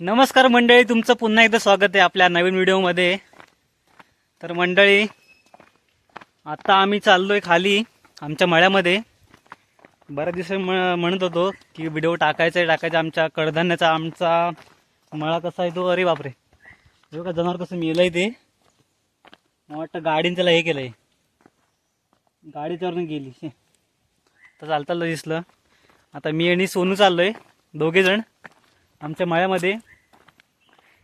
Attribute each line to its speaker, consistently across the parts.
Speaker 1: नमस्कार मंडळी तुमचं पुन्हा एकदा स्वागत आहे आपल्या नवीन व्हिडिओमध्ये. तर मंडळी आत्ता आम्ही चाललो आहे खाली आमच्या मळ्यामध्ये. बऱ्याच दिवस म म्हणत होतो की व्हिडिओ टाकायचा आहे टाकायचा आमच्या कडधान्याचा आमचा मळा कसा आहे तो अरे बापरे. हे का जनावर कसं मेलं आहे ते. मला वाटतं गाडीनं त्याला हे केलं आहे गाडीच्यावरून गेली. तर चालता दिसलं. आता मी आणि सोनू चाललो दोघे जण आमच्या मळ्यामध्ये.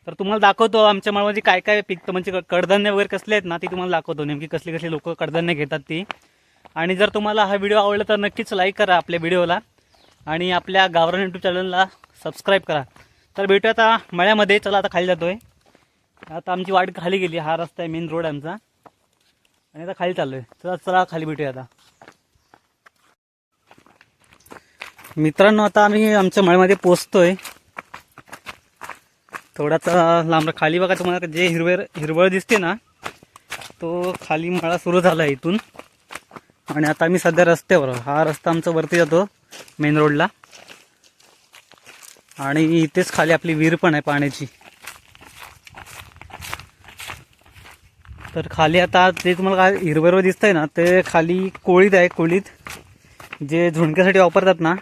Speaker 1: तर तुम्हाला दाखवतो आमच्या मळ्यामध्ये काय काय पिकतं म्हणजे कडधान्य वगैरे कसले आहेत ना ती तुम्हाला दाखवतो. नेमकी कसली कसली लोक कडधान्य घेतात ती. आणि जर तुम्हाला हा व्हिडिओ आवडला तर नक्कीच लाईक करा आपल्या व्हिडिओला. आणि आपल्या गावरान यूट्यूब चॅनलला सबस्क्राईब करा. तर भेटूया आता मळ्यामध्ये. चला आता खाली जातोय. आता आमची वाट खाली गेली. हा रस्ता आहे मेन रोड आमचा. आणि आता खाली चाललोय. चला चला खाली भेटूया आता. मित्रांनो आता आम्ही आमच्या मळ्यामध्ये पोचतोय. थोडासा लांब खाली बघा तुम्हाला जे हिरवे हिरवळ दिसते ना तो खाली माळा सुरू झाला आहे इथून. आणि आता आम्ही सध्या रस्त्यावर हा रस्ता आमचा वरती जातो मेन रोडला आणि इथेच खाली आपली विहीर पण आहे पाण्याची. तर खाली आता जे तुम्हाला काय हिरवळ दिसतंय ना ते खाली कोळीत आहे कोळीत. जे झुणक्यासाठी वापरतात ना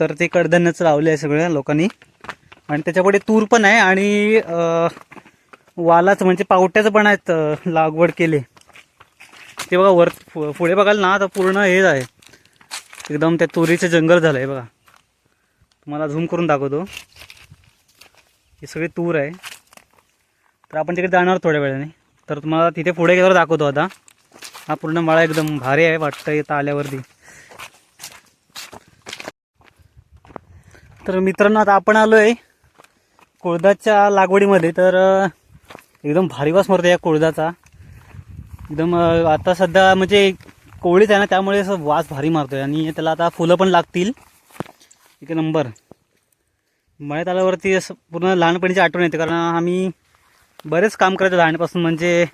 Speaker 1: तर ते कडधान्याचं लावले आहे सगळ्या लोकांनी. आणि त्याच्यापुढे तूर पण आहे आणि वालाच वालाचं म्हणजे पावट्याचं पण आहेत लागवड केले. ते बघा वर पु- पुढे बघाल ना तर पूर्ण हेच आहे. एकदम त्या तुरीचं जंगल झालं आहे बघा. तुम्हाला झूम करून दाखवतो. हे सगळी तूर आहे. तर आपण तिकडे जाणार थोड्या वेळाने. तर तुम्हाला तिथे पुढे गेल्यावर दाखवतो आता. हा पूर्ण मळा एकदम भारी आहे वाटतं येतं आल्यावरती. तर मित्रांनो आता आपण आलो आहे कोळदाच्या लागवडीमध्ये तर एकदम भारी वास मारतो या कोळदाचा. एकदम आता सध्या म्हणजे कोवळीच आहे ना त्यामुळे असं वास भारी मारतोय. आणि त्याला आता फुलं पण लागतील. एक नंबर. मळ्यात आल्यावरती असं पूर्ण लहानपणीची आठवण येते कारण आम्ही बरेच काम करायचो लहानपासून म्हणजे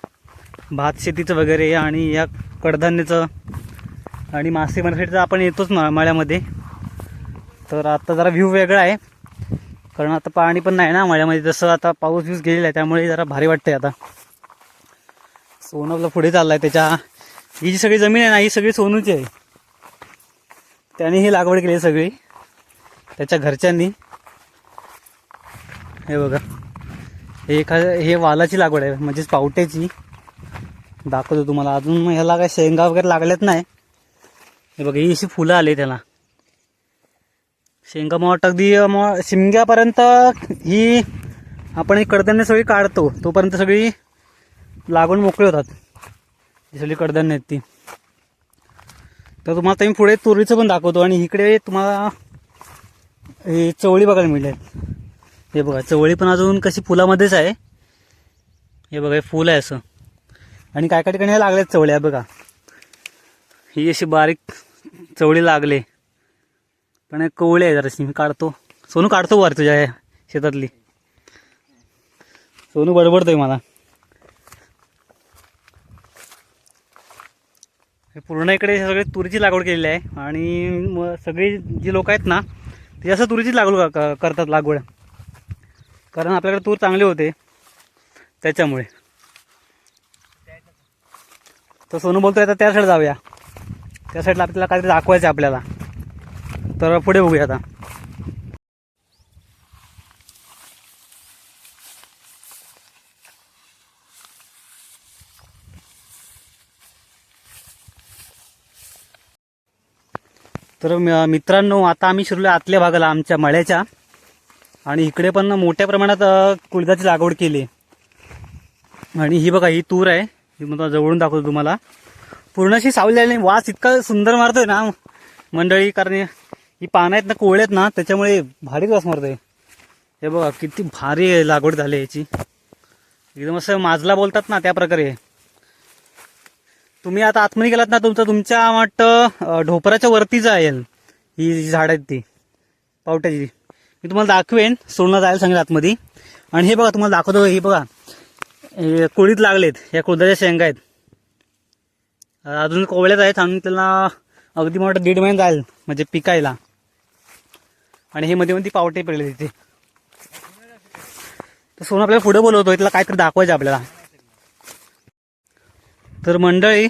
Speaker 1: भात शेतीचं वगैरे आणि या कडधान्याचं आणि मासे मार्केटचं आपण येतोच मा मळ्यामध्ये. तर आता जरा व्ह्यू वेगळा आहे. कारण आता पाणी पण नाही ना मळ्यामध्ये जसं आता पाऊस बिऊस गेलेला आहे त्यामुळे जरा भारी वाटतंय आता. सोनं आपलं पुढे चाललाय त्याच्या. ही जी सगळी जमीन आहे ना ही सगळी सोनूची आहे. त्याने ही लागवड केली आहे सगळी. त्याच्या घरच्यांनी. हे बघा. हे एखा हे वालाची लागवड आहे म्हणजेच पावट्याची. दाखवतो तुम्हाला. अजून ह्याला काय शेंगा वगैरे लागल्यात नाही. हे बघा ही अशी फुलं आली त्याला. शेंगा मग अगदी मग शिमग्यापर्यंत ही आपण कडधान्य सगळी काढतो. तोपर्यंत सगळी लागून मोकळी होतात. ही सगळी कडधान्य आहेत ती. तर तुम्हाला आता मी पुढे तुरीचं पण दाखवतो आणि इकडे तुम्हाला हे चवळी बघायला मिळेल. हे बघा चवळी पण अजून कशी फुलामध्येच आहे. हे बघा हे फुल आहे असं. आणि काय काय ठिकाणी ह्या लागल्यात चवळ्या बघा. ही अशी बारीक चवळी लागले. पण एक कवळी आहे जराशी मी काढतो. सोनू काढतो वर तुझ्या शेतातली. सोनू बडबडतोय मला. हे पूर्ण इकडे सगळे तुरीची लागवड केलेली आहे आणि मग सगळी जी लोक आहेत ना ते असं तुरीचीच लागवड करतात लागवड. कारण आपल्याकडे तूर चांगले होते त्याच्यामुळे. तर सोनू बोलतोय आता त्या साईड जाऊया. त्या साईडला आपल्याला काहीतरी दाखवायचं आहे आपल्याला. तर पुढे बघूया आता. तर मित्रांनो आता आम्ही शिरलो आतल्या भागाला आमच्या मळ्याच्या. आणि इकडे पण मोठ्या प्रमाणात कुळदाची लागवड केली. आणि ही बघा ही तूर आहे. ही मला जवळून दाखवतो तुम्हाला. पूर्णशी सावली आली वास इतका सुंदर मारतोय ना मंडळी कारण ही पानं आहेत ना कोवळे आहेत ना त्याच्यामुळे भारी वास मारतोय. हे बघा किती भारी आहे लागवड झाली याची. एकदम असं माजला बोलतात ना त्या प्रकारे. तुम्ही आता आतमध्ये गेलात ना तुमचं तुमच्या वाटतं ढोपराच्या वरती जाईल ही जी झाड आहेत ती पावट्याची. मी तुम्हाला दाखवेन सोडणं जायला सांगेल आतमध्ये. आणि हे बघा तुम्हाला दाखवतो हे बघा. हे कोळीत लागलेत या कुळदाच्या शेंगा आहेत. अजून कोवळ्यात आहेत आणि त्याला अगदी मोठं दीड महिने जाईल म्हणजे पिकायला. आणि हे मध्ये मध्ये पावटे पडले तिथे. तर सोनू आपल्याला पुढे बोलवतो तिला काहीतरी दाखवायचं आपल्याला. तर मंडळी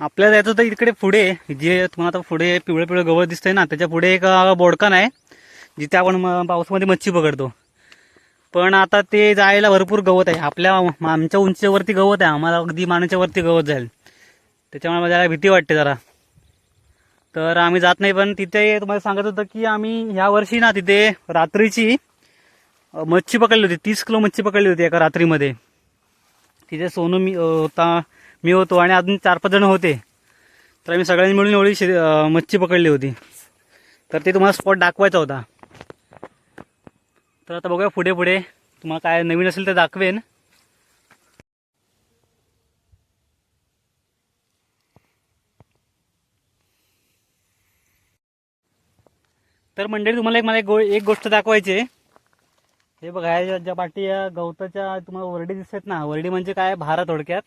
Speaker 1: आपल्याला जायचं होतं इकडे पुढे जे तुम्हाला आता पुढे पिवळं पिवळं गवत दिसतंय ना त्याच्या पुढे एक अं, बोडकान आहे जिथे आपण म- पावसामध्ये मच्छी पकडतो. पण आता ते जायला भरपूर गवत आहे. आपल्या आमच्या उंचीवरती गवत आहे. आम्हाला अगदी मानाच्या वरती गवत जाईल. त्याच्यामुळे मला भीती वाटते जरा. तर आम्ही जात नाही पण तिथे तुम्हाला सांगत होतं की आम्ही ह्या वर्षी ना तिथे रात्रीची मच्छी पकडली होती. तीस किलो मच्छी पकडली होती एका रात्रीमध्ये. तिथे सोनू मी होता मी होतो आणि अजून चार पाच जण होते. तर आम्ही सगळ्यांनी मिळून एवढी शे मच्छी पकडली होती. तर ते तुम्हाला स्पॉट दाखवायचा होता. तर आता बघूया पुढे पुढे. तुम्हाला काय नवीन असेल तर दाखवेन. तर मंडळी तुम्हाला एक मला एक गो एक गोष्ट दाखवायची आहे. हे बघा ह्या ज्या- पाठी या गवताच्या तुम्हाला वरडी दिसत ना वरडी म्हणजे काय? भारा थोडक्यात.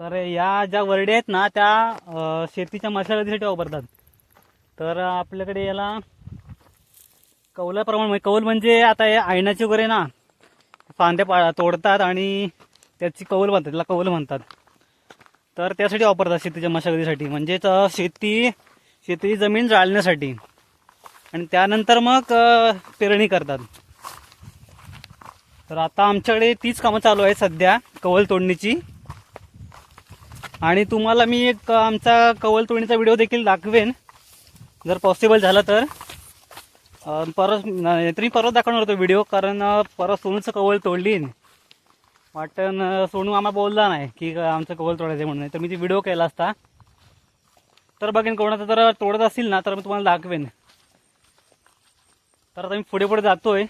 Speaker 1: तर या ज्या वरडी आहेत ना त्या शेतीच्या मशागतीसाठी वापरतात. तर आपल्याकडे याला कौलाप्रमाणे म्हणजे कौल म्हणजे आता हे आयनाचे वगैरे ना फांद्या पा तोडतात आणि त्याची कौल बनतात त्याला कौल म्हणतात. तर त्यासाठी वापरतात शेतीच्या मशागतीसाठी. म्हणजेच शेती शेती शेतीची जमीन जाळण्यासाठी. आणि त्यानंतर मग पेरणी करतात. तर आता आमच्याकडे तीच कामं चालू आहेत सध्या कवल तोडणीची. आणि तुम्हाला मी एक आमचा कवल तोडणीचा व्हिडिओ देखील दाखवेन जर पॉसिबल झालं तर. परस परत परत दाखवणार होतो व्हिडिओ कारण परत सोनूचं कवल तोडली वाटण सोनू आम्हाला बोलला नाही की आमचं कवल तोडायचं आहे म्हणून. नाही तर मी ती व्हिडिओ केला असता. तर बघेन कोणाचं जर तोडत असेल ना तर मी तुम्हाला दाखवेन. तर आता मी पुढे पुढे जातोय.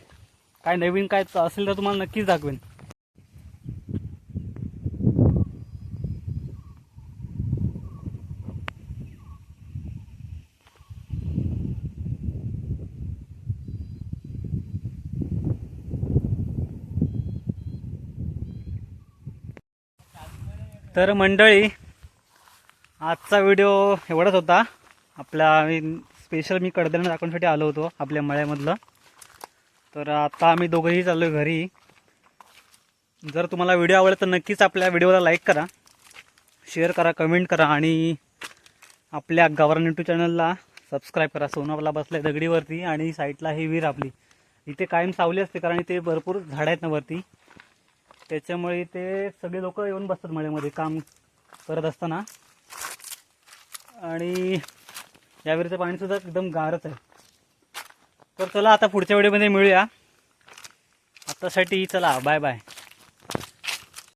Speaker 1: काय नवीन काय असेल तर तुम्हाला नक्कीच दाखवेन. तर मंडळी आजचा व्हिडिओ एवढाच होता. आपला स्पेशल मी कडधान्य दाखवण्यासाठी आलो होतो आपल्या मळ्यामधलं. तर आता आम्ही दोघंही चाललो घरी. जर तुम्हाला व्हिडिओ आवडला तर नक्कीच आपल्या व्हिडिओला लाईक करा शेअर करा कमेंट करा आणि आपल्या गावरान यूट्यूब चॅनलला सबस्क्राईब करा. सोनावला बसल्या दगडीवरती आणि साईडला ही विहीर आपली. इथे कायम सावली असते कारण इथे भरपूर झाडं आहेत ना वरती. त्याच्यामुळे इथे सगळे लोक येऊन बसतात मळ्यामध्ये काम करत असताना. आणि या विहिरीचं पाणी सुद्धा एकदम गारच आहे. तर चला आता पुढच्या व्हिडिओमध्ये मिळूया. आत्तासाठी चला बाय बाय